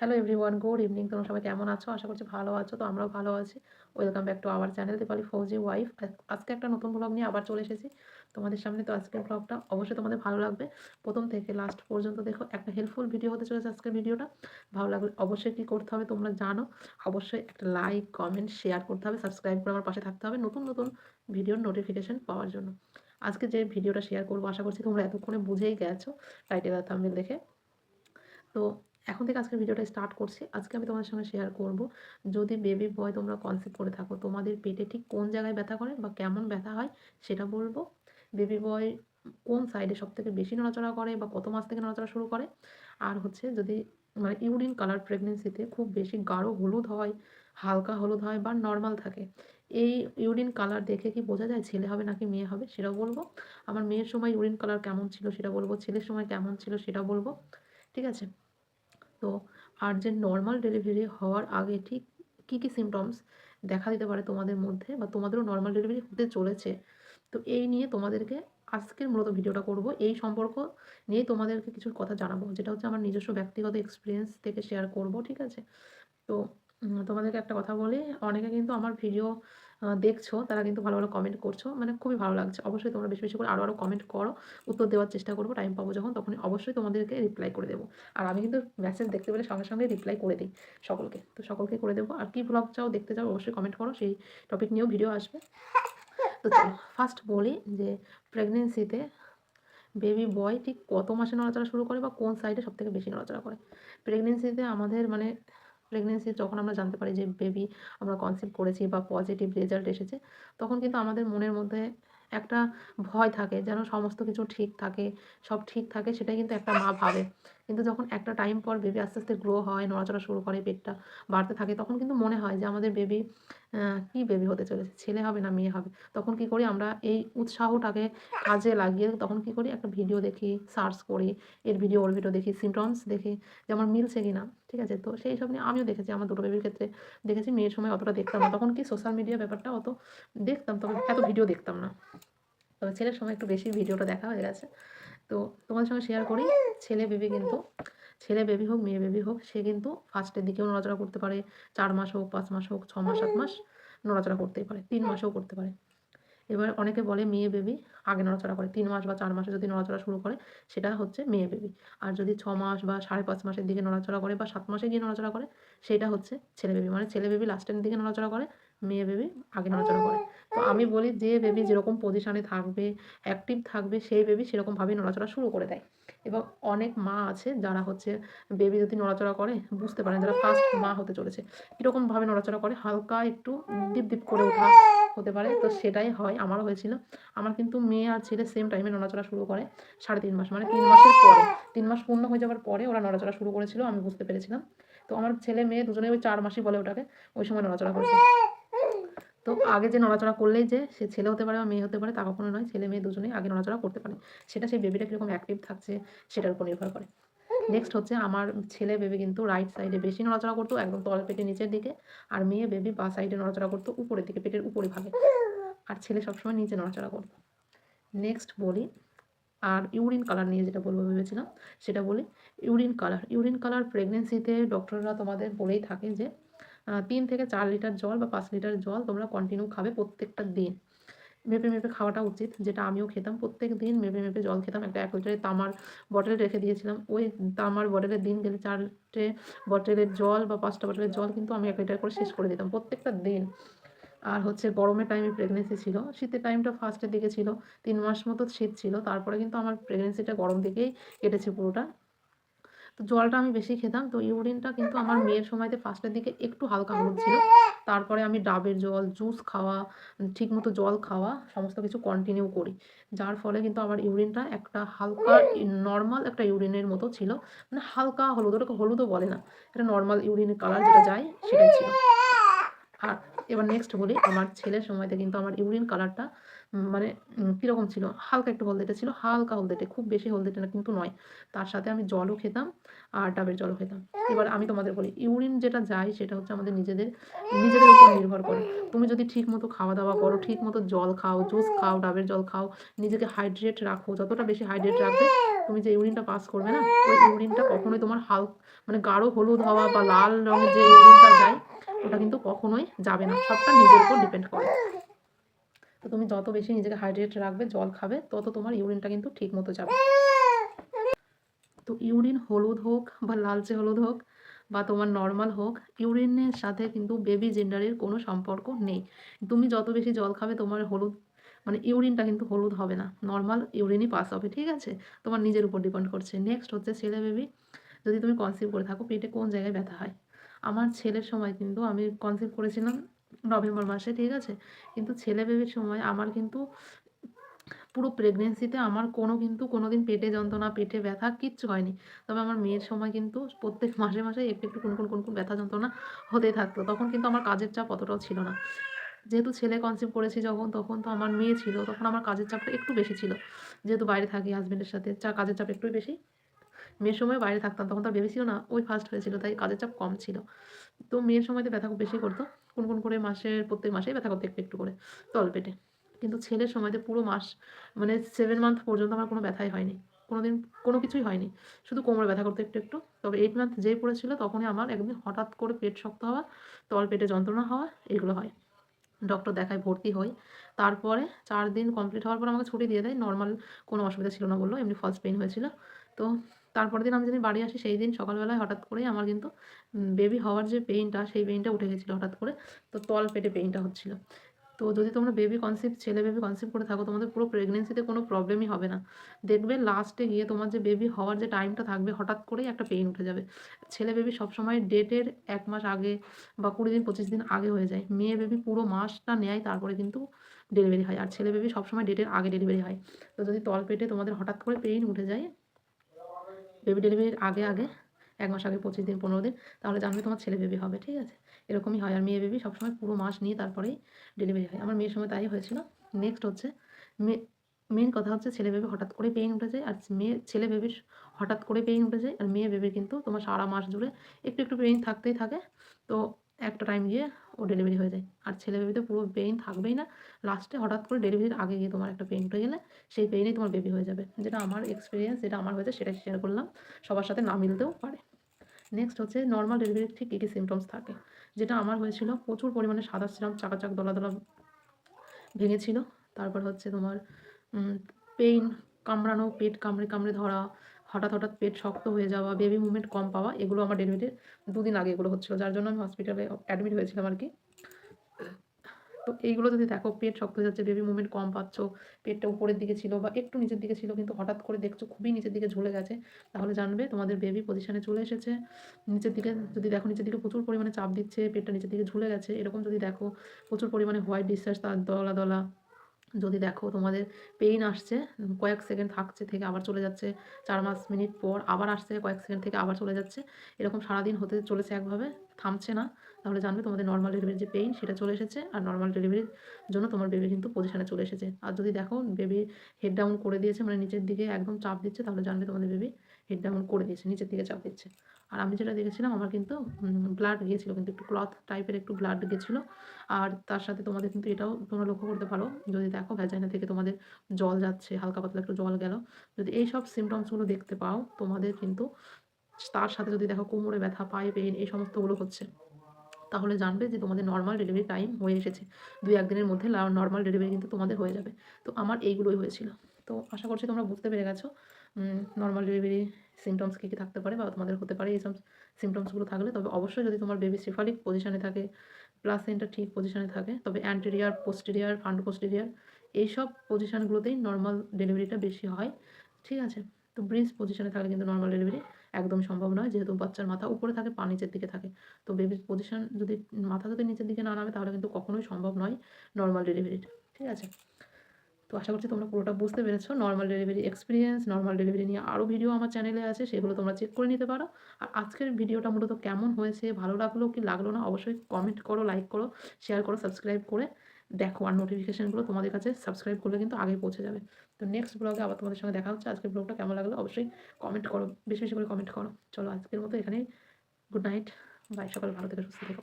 Hello everyone good evening তোমরা সবাই কেমন আছো? আশা করছি ভালো আছো, তো আমরাও ভালো আছি। Welcome back to our channel Dipali Fauji wife আজকে একটা নতুন ব্লগ নিয়ে আবার চলে এসেছি। তোমাদের সামনে তো আজকের ব্লগটা অবশ্যই তোমাদের ভালো লাগবে। প্রথম থেকে লাস্ট পর্যন্ত দেখো, একটা হেল্পফুল ভিডিও হতে চলেছে আজকের ভিডিওটা ভালো লাগলে অবশ্যই কী করতে হবে তোমরা জানো। অবশ্যই একটা লাইক কমেন্ট শেয়ার করতে হবে সাবস্ক্রাইব করে আমার পাশে থাকতে হবে নতুন নতুন ভিডিওর নোটিফিকেশান পাওয়ার জন্য। আজকে যে ভিডিওটা শেয়ার করব, আশা করছি তোমরা এতক্ষণে বুঝেই গেছো টাইটেল আর দেখে। তো এখন থেকে আজকের ভিডিওটা স্টার্ট করছি। আজকে আমি তোমাদের সঙ্গে শেয়ার করব, যদি বেবি বয় তোমরা কনসেপ্ট করে থাকো, তোমাদের পেটে ঠিক কোন জায়গায় ব্যথা করে বা কেমন ব্যথা হয় সেটা বলব। বেবি বয় কোন সাইডে সব থেকে বেশি নড়াচড়া করে বা কত মাস থেকে নড়াচড়া শুরু করে? আর হচ্ছে যদি মানে ইউরিন কালার প্রেগনেন্সিতে খুব বেশি গাঢ় হলুদ হয়, হালকা হলুদ হয় বা নর্মাল থাকে, এই ইউরিন কালার দেখে কি বোঝা যায় ছেলে হবে নাকি মেয়ে হবে সেটাও বলব। আমার মেয়ের সময় ইউরিন কালার কেমন ছিল সেটা বলব, ছেলের সময় কেমন ছিল সেটা বলব। ঠিক আছে? তো আর যে নর্মাল ডেলিভারি হওয়ার আগে ঠিক কী কী সিমটমস দেখা দিতে পারে তোমাদের মধ্যে বা তোমাদেরও নর্মাল ডেলিভারি হতে চলেছে? তো এই নিয়ে তোমাদেরকে আজকের মূলত ভিডিওটা করব। এই সম্পর্ক নিয়েই তোমাদেরকে কিছু কথা জানাব। যেটা হচ্ছে আমার নিজস্ব ব্যক্তিগত এক্সপিরিয়েন্স থেকে শেয়ার করব, ঠিক আছে? তো তোমাদেরকে একটা কথা বলি। অনেকে কিন্তু আমার ভিডিও দেখছ, তারা কিন্তু ভালো ভালো কমেন্ট করছ। মানে খুবই ভালো লাগছে। অবশ্যই তোমরা বেশি বেশি করে আরও আরও কমেন্ট করো। উত্তর দেওয়ার চেষ্টা করব টাইম পাবো যখন তখন অবশ্যই তোমাদেরকে রিপ্লাই করে দেবো। আর আমি কিন্তু মেসেজ দেখতে পেলে সঙ্গে সঙ্গে রিপ্লাই করে দিই সকলকে। তো সকলকে করে দেবো। আর কী ব্লগ চাও, দেখতে চাও, অবশ্যই কমেন্ট করো। সেই টপিক নিয়েও ভিডিও আসবে। তো চলো ফার্স্ট বলি যে প্রেগনেন্সিতে বেবি বয় ঠিক কত মাসে নড়াচড়া শুরু করে বা কোন সাইডে সবথেকে বেশি নড়াচড়া করে? প্রেগনেন্সিতে আমাদের মানে প্রেগনেন্সি যখন আমরা জানতে পারি যে বেবি আমরা কনসিভ করেছি বা পজিটিভ রেজাল্ট এসেছে, তখন কিন্তু আমাদের মনের মধ্যে একটা ভয় থাকে যেন সমস্ত কিছু ঠিক থাকে, সব ঠিক থাকে, সেটাই কিন্তু একটা মা ভাবে। কিন্তু যখন একটা টাইম পর বেবি আস্তে আস্তে গ্রো হয়, নড়াচড়া শুরু করে, পেটটা বাড়তে থাকে, তখন কিন্তু মনে হয় যে আমাদের বেবি কি বেবি হতে চলেছে? ছেলে হবে না মেয়ে হবে? তখন কি করি আমরা এই উৎসাহটাকে কাজে লাগিয়ে তখন কি করি? একটা ভিডিও দেখি সার্চ করি, এর ভিডিও ওর ভিডিও দেখি সিমটমস দেখি যে আমার মিলছে কি না ঠিক আছে? তো সেই সব নিয়ে আমিও দেখেছি, আমার দুটো বেবির ক্ষেত্রে দেখেছি, মেয়ের সময় অতটা দেখতাম না। তখন কি সোশ্যাল মিডিয়া ব্যাপারটা অত দেখতাম, তবে এত ভিডিও দেখতাম না। তবে ছেলের সময় একটু বেশি ভিডিওটা দেখা হয়ে গেছে। তো তোমাদের সঙ্গে শেয়ার করি, ছেলে বেবি কিন্তু, ছেলে বেবি হোক, মেয়ে বেবি হোক, সে কিন্তু ফার্স্টের দিকেও নড়াচড়া করতে পারে। চার মাস হোক, পাঁচ মাস হোক, ছ মাস, সাত মাস নড়াচড়া করতেই পারে, তিন মাসেও করতে পারে। এবার অনেকে বলে মেয়ে বেবি আগে নড়াচড়া করে, তিন মাস বা চার মাসে যদি নড়াচড়া শুরু করে, সেটা হচ্ছে মেয়ে বেবি আর যদি ছ মাস বা সাড়ে পাঁচ মাসের দিকে নড়াচড়া করে বা সাত মাসে গিয়ে নড়াচড়া করে, সেটা হচ্ছে ছেলে বেবি মানে ছেলে বেবি লাস্টের দিকে নড়াচড়া করে মেয়ে বেবি আগে নড়াচড়া করে। তো আমি বলি যে বেবি যেরকম পজিশানে থাকবে অ্যাক্টিভ থাকবে, সেই বেবি সেরকমভাবেই নড়াচড়া শুরু করে দেয়। এবং অনেক মা আছে যারা হচ্ছে বেবি যদি নড়াচড়া করে, বুঝতে পারেন যারা ফার্স্ট মা হতে চলেছে কীরকমভাবে নড়াচড়া করে হালকা একটু ডিপ ডিপ করে ওঠা হতে পারে। তো সেটাই হয়। আমারও হয়েছিল। আমার কিন্তু মেয়ে আর ছেলে সেম টাইমে নড়াচড়া শুরু করে সাড়ে তিন মাস। মানে তিন মাসের পরে। তিন মাস পূর্ণ হয়ে যাওয়ার পরে ওরা নড়াচড়া শুরু করেছিল, আমি বুঝতে পেরেছিলাম। তো আমার ছেলে মেয়ে দুজনে ওই চার মাসই বলে ওটাকে, ওই সময় নড়াচড়া করেছে। তো আগে যে নড়াচড়া করলেই যে সে ছেলে হতে পারে বা মেয়ে হতে পারে, তা কখনো নয়। ছেলে মেয়ে দুজনেই আগে নড়াচড়া করতে পারে। সেটা সেই বেবিটা কীরকম অ্যাক্টিভ থাকছে, সেটার উপর নির্ভর করে। নেক্সট হচ্ছে আমার ছেলে বেবি কিন্তু রাইট সাইডে বেশি নড়াচড়া করতো, একদম তল পেটে নিচের দিকে, আর মেয়ে বেবি বা সাইডে নড়াচড়া করতো, উপরের দিকে, পেটের উপরে ভাগে। আর ছেলে সবসময় নিচে নড়াচড়া করতো। নেক্সট বলি, আর ইউরিন কালার নিয়ে যেটা বলব ভেবেছিলাম, সেটা বলি ইউরিন কালার ইউরিন কালার প্রেগনেন্সিতে ডক্টররা তোমাদের বলেই থাকে যে তিন থেকে চার লিটার জল বা পাঁচ লিটার জল তোমরা কন্টিনিউ খাবে প্রত্যেকটা দিন। মেপে মেপে খাওয়াটা উচিত, যেটা আমিও খেতাম প্রত্যেক দিন, মেপে মেপে জল খেতাম। একটা এক লিটারে তামার বটলে রেখে দিয়েছিলাম। ওই তামার বটলের দিন গেলে চারটে বটলের জল বা পাঁচটা বটলের জল কিন্তু আমি এক লিটার করে শেষ করে দিতাম প্রত্যেকটা দিন। আর হচ্ছে গরমের টাইমে প্রেগনেন্সি ছিল, শীতের টাইমটা ফার্স্টের দিকে ছিল, তিন মাস মতো শীত ছিল, তারপরে কিন্তু আমার প্রেগনেন্সিটা গরম দিকেই কেটেছে পুরোটা। তো জলটা আমি বেশি খেতাম। তো ইউরিনটা কিন্তু আমার মেয়ের সময়তে ফার্স্টের দিকে একটু হালকা হলুদ ছিল। তারপরে আমি ডাবের জল জুস খাওয়া, ঠিকমতো জল খাওয়া সমস্ত কিছু কন্টিনিউ করি। যার ফলে কিন্তু আমার ইউরিনটা একটা হালকা নর্মাল একটা ইউরিনের মতো ছিল। মানে হালকা হলুদ, ওটাকে হলুদও বলে না। এটা নর্মাল ইউরিনের কালার যেটা যায় সেটাই ছিল। আর এবার নেক্সট বলি, আমার ছেলের সময়তে কিন্তু আমার ইউরিন কালারটা মানে কীরকম ছিল? হালকা একটু হলদেটে ছিল, হালকা হলদেটে, খুব বেশি হলদেটে না, কিন্তু নয়। তার সাথে আমি জলও খেতাম আর ডাবের জলও খেতাম। এবার আমি তোমাদের বলি ইউরিন যেটা যায় সেটা হচ্ছে আমাদের নিজেদের নিজেদের উপর নির্ভর করে। তুমি যদি ঠিক মতো খাওয়া দাওয়া করো ঠিক মতো জল খাও জুস খাও, ডাবের জল খাও, নিজেকে হাইড্রেট রাখো, যতটা বেশি হাইড্রেট রাখবে, তুমি যে ইউরিনটা পাস করবে না, ওই ইউরিনটা কখনোই তোমার হাল মানে গাঢ় হলুদ হওয়া বা লাল রঙের যে ইউরিনটা যায় ওটা কিন্তু কখনোই যাবে না। সবটা নিজের উপর ডিপেন্ড করে। তো তুমি যত বেশি নিজেকে হাইড্রেট রাখবে, জল খাবে, তত তোমার ইউরিনটা কিন্তু ঠিক মতো যাবে। তো ইউরিন হলুদ হোক বা লালচে হলুদ হোক বা তোমার নর্মাল হোক ইউরিনের সাথে কিন্তু বেবি জেন্ডারের কোনো সম্পর্ক নেই। তুমি যত বেশি জল খাবে, তোমার হলুদ মানে ইউরিনটা কিন্তু হলুদ হবে না। নর্মাল ইউরিনই পাস হবে, ঠিক আছে? তোমার নিজের উপর ডিপেন্ড করছে। নেক্সট হচ্ছে ছেলে বেবি যদি তুমি কনসিভ করে থাকো, পেটে কোন জায়গায় ব্যথা হয়? আমার ছেলের সময় কিন্তু আমি কনসিভ করেছিলাম নভেম্বর মাসে, ঠিক আছে? কিন্তু ছেলে বেবির সময় আমার কিন্তু পুরো প্রেগনেন্সিতে আমার কোনো কিন্তু কোনো দিন পেটে যন্ত্রণা, পেটে ব্যথা কিচ্ছু হয়নি। তবে আমার মেয়ের সময় কিন্তু প্রত্যেক মাসে মাসে একটু একটু কোন কোন কোন কোন ব্যথা যন্ত্রণা হতেই থাকতো। তখন কিন্তু আমার কাজের চাপ অতটাও ছিল না। যেহেতু ছেলে কনসিভ করেছি যখন, তখন তো আমার মেয়ে ছিল, তখন আমার কাজের চাপটা একটু বেশি ছিল। যেহেতু বাইরে থাকি হাজব্যান্ডের সাথে, চা কাজের চাপ একটু বেশি। মেয়ের সময় বাইরে থাকতাম, তখন তো ভেবে ছিল না, ওই ফার্স্ট হয়েছিল, তাই কাজের চাপ কম ছিল। তো মেয়ের সময় তো ব্যথা খুব বেশি করতো, কোন কোন করে মাসের, প্রত্যেক মাসেই ব্যথা করতো একটু একটু করে, তল পেটে। কিন্তু ছেলের সময়তে পুরো মাস মানে সেভেন মান্থ পর্যন্ত আমার কোনো ব্যথাই হয়নি কোনো দিন কোনো কিছুই হয়নি, শুধু কোমরে ব্যথা করতে একটু একটু। তবে এইট মান্থ যেই পড়েছিল, তখনই আমার একদিন হঠাৎ করে পেট শক্ত হওয়া, তল পেটে যন্ত্রণা হওয়া, এগুলো হয়। ডক্টর দেখায় ভর্তি হই, তারপরে চার দিন কমপ্লিট হওয়ার পর আমাকে ছুটি দিয়ে দেয় নর্মাল কোনো অসুবিধা ছিল না বলল, এমনি ফলস পেইন হয়েছিল। তো তারপরের দিন আমি যেদিন বাড়ি আসি সেই দিন সকালবেলায় হঠাৎ করেই আমার কিন্তু বেবি হওয়ার যে পেইনটা সেই পেইনটা উঠে গেছিল হঠাৎ করে। তো তল পেটে পেইনটা হচ্ছিল। তো যদি তোমরা বেবি কনসেপ্ট ছেলে বেবি কনসেপ্ট করে থাকো, তোমাদের পুরো প্রেগনেন্সিতে কোনো প্রবলেমই হবে না। দেখবে লাস্টে গিয়ে তোমার যে বেবি হওয়ার যে টাইমটা থাকবে, হঠাৎ করেই একটা পেইন উঠে যাবে। ছেলে বেবি সবসময় ডেটের এক মাস আগে বা কুড়ি দিন, পঁচিশ দিন আগে হয়ে যায়। মেয়ে বেবি পুরো মাসটা নেয় তারপরে কিন্তু ডেলিভারি হয়। আর ছেলে বেবি সবসময় ডেটের আগে ডেলিভারি হয়। তো যদি তল পেটে তোমাদের হঠাৎ করে পেইন উঠে যায় বেবি ডেলিভারির আগে আগে, এক মাস আগে, পঁচিশ দিন, পনেরো দিন, তাহলে জানবে তোমার ছেলে বেবি হবে, ঠিক আছে? এরকমই হয়, আর মেয়ে বেবি সবসময় পুরো মাস নিয়ে তারপরেই ডেলিভারি হয়। আমার মেয়ের সময় তাই হয়েছিল। নেক্সট হচ্ছে মেয়ে মেন কথা হচ্ছে ছেলে বেবি হঠাৎ করে পেইন উঠে যায় আর মেয়ে, ছেলে বেবির হঠাৎ করে পেইন উঠে যায় আর মেয়ে বেবির কিন্তু তোমার সারা মাস জুড়ে একটু একটু পেইন থাকতেই থাকে। তো একটা টাইম গিয়ে ও ডেলিভারি হয়ে যায়। আর ছেলে বেবিতে পুরো পেইন থাকবেই না। লাস্টে হঠাৎ করে ডেলিভারির আগে গিয়ে তোমার একটা পেইন উঠে গেলে সেই পেইনেই তোমার বেবি হয়ে যাবে। যেটা আমার এক্সপিরিয়েন্স যেটা আমার হয়েছে সেটাই শেয়ার করলাম। সবার সাথে না মিলতেও পারে। নেক্সট হচ্ছে নর্মাল ডেলিভারির ঠিক কী কী সিমটমস থাকে? যেটা আমার হয়েছিল, প্রচুর পরিমাণে সাদা সিরাম, চাকাচাক, দলা দলা ভেঙেছিল। তারপর হচ্ছে তোমার পেইন কামড়ানো, পেট কামড়ে কামড়ে ধরা হঠাৎ হঠাৎ পেট শক্ত হয়ে যাওয়া বেবি মুভমেন্ট কম পাওয়া, এগুলো আমার ডেলিভারির দুদিন আগে এগুলো হচ্ছিল। যার জন্য আমি হসপিটালে অ্যাডমিট হয়েছিলাম আর কি। তো এইগুলো যদি দেখো, পেট শক্ত হয়ে যাচ্ছে বেবি মুভমেন্ট কম পাচ্ছ, পেটটা উপরের দিকে ছিল বা একটু নিচের দিকে ছিল, কিন্তু হঠাৎ করে দেখছ খুবই নিচের দিকে ঝুলে গেছে, তাহলে জানবে তোমাদের বেবি পজিশানে চলে এসেছে। নিচের দিকে যদি দেখো, নিচের দিকে প্রচুর পরিমাণে চাপ দিচ্ছে, পেটটা নিচের দিকে ঝুলে গেছে, এরকম যদি দেখো, প্রচুর পরিমাণে হোয়াইট ডিসচার্জ তার দলা দলা যদি দেখো তোমাদের পেইন আসছে কয়েক সেকেন্ড থাকছে থেকে আবার চলে যাচ্ছে, চার মাস মিনিট পর আবার আসছে, কয়েক সেকেন্ড থেকে আবার চলে যাচ্ছে, এরকম সারাদিন হতে চলেছে একভাবে, থামছে না। তাহলে জানবে তোমাদের নর্মাল ডেলিভারির যে পেইন সেটা চলে এসেছে আর নর্মাল ডেলিভারির জন্য তোমার বেবি কিন্তু পজিশনে চলে এসেছে। আর যদি দেখো বেবি হেড ডাউন করে দিয়েছে মানে নিচের দিকে একদম চাপ দিচ্ছে, তাহলে জানবে তোমাদের বেবি হেড ডাউন করে দিয়েছে, নিচের দিকে চাপ দিচ্ছে। আর আমি যেটা দেখেছিলাম, আমার কিন্তু ব্লাড গিয়েছিল কিন্তু একটু ক্লথ টাইপের একটু ব্লাড গিয়েছিল আর তার সাথে তোমাদের কিন্তু এটাও তোমরা লক্ষ্য করতে পারো। যদি দেখো ভ্যাজাইনা থেকে তোমাদের জল যাচ্ছে, হালকা পাতলা একটু জল গেল। যদি এই সব সিমটমসগুলো দেখতে পাও, তোমাদের কিন্তু তার সাথে যদি দেখো কোমরে ব্যথা, পায়ে পেন এই সমস্তগুলো হচ্ছে, তাহলে জানবে যে তোমাদের নর্মাল ডেলিভারি টাইম হয়ে এসেছে। দুই একদিনের মধ্যে নর্মাল ডেলিভারি কিন্তু তোমাদের হয়ে যাবে। তো আমার এইগুলোই হয়েছিল। তো আশা করছি তোমরা বুঝতে পেরে গেছো। নর্মাল ডেলিভারি সিমটমস কী কী থাকতে পারে বা তোমাদের হতে পারে এইসব সিমটমসগুলো থাকলে। তবে অবশ্যই যদি তোমার বেবি সেফালিক পজিশানে থাকে প্লাস প্লাসেন্টা ঠিক পজিশানে থাকে, তবে অ্যান্টেরিয়ার পোস্টেরিয়ার ফান্ড পোস্টেরিয়ার এইসব পজিশানগুলোতেই নর্মাল ডেলিভারিটা বেশি হয়। ঠিক আছে? তো ব্রিজ পজিশনে থাকলে কিন্তু নর্মাল ডেলিভারি একদম সম্ভব নয়। যেহেতু বাচ্চার মাথা উপরে থাকে, পা নিচের দিকে থাকে। তো বেবির পজিশান যদি মাথা যদি নিচের দিকে না নামে, তাহলে কিন্তু কখনোই সম্ভব নয় নর্মাল ডেলিভারিটা ঠিক আছে? তো আশা করছি তোমরা পুরোটা বুঝতে পেরেছ। Normal delivery experience normal delivery নিয়ে আরও ভিডিও আমার চ্যানেলে আছে, সেগুলো তোমরা চেক করে নিতে পারো। আর আজকের ভিডিওটা মূলত কেমন হয়েছে, ভালো লাগল কি লাগল না, অবশ্যই কমেন্ট করো লাইক করো শেয়ার করো সাবস্ক্রাইব করে দেখো। আর নোটিফিকেশানগুলো তোমাদের কাছে সাবস্ক্রাইব করলে কিন্তু আগে পৌঁছে যাবে। তো নেক্সট ব্লগে আবার তোমাদের সঙ্গে দেখা হচ্ছে। আজকের ব্লগটা কেমন লাগল অবশ্যই কমেন্ট করো, বেশি বেশি করে কমেন্ট করো। চলো আজকের মতো এখানেই গুড নাইট বাই সকাল ভালো থেকে, সুস্থ থেকো।